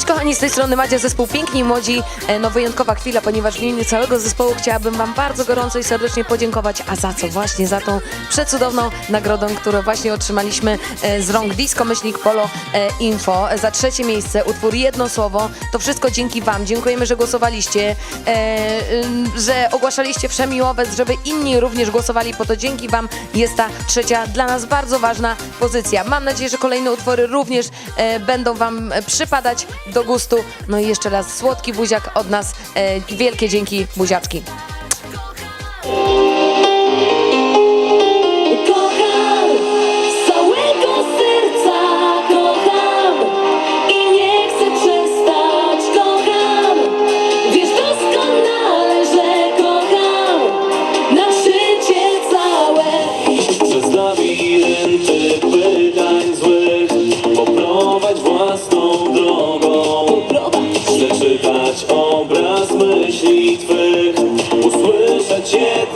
Kochani, z tej strony Madzia, zespół Piękni Młodzi. E, No wyjątkowa chwila, ponieważ w imieniu całego zespołu chciałabym Wam bardzo gorąco i serdecznie podziękować. A za co? Właśnie za tą przecudowną nagrodą, którą właśnie otrzymaliśmy e, z rąk Disco Myślnik Polo e, Info. Za trzecie miejsce utwór Jedno Słowo. To wszystko dzięki Wam. Dziękujemy, że głosowaliście, że ogłaszaliście przemiłowe, żeby inni również głosowali po to. Dzięki Wam jest ta trzecia dla nas bardzo ważna pozycja. Mam nadzieję, że kolejne utwory również będą Wam przypadać do gustu. No i jeszcze raz słodki buziak od nas. E, wielkie dzięki buziaczki. cię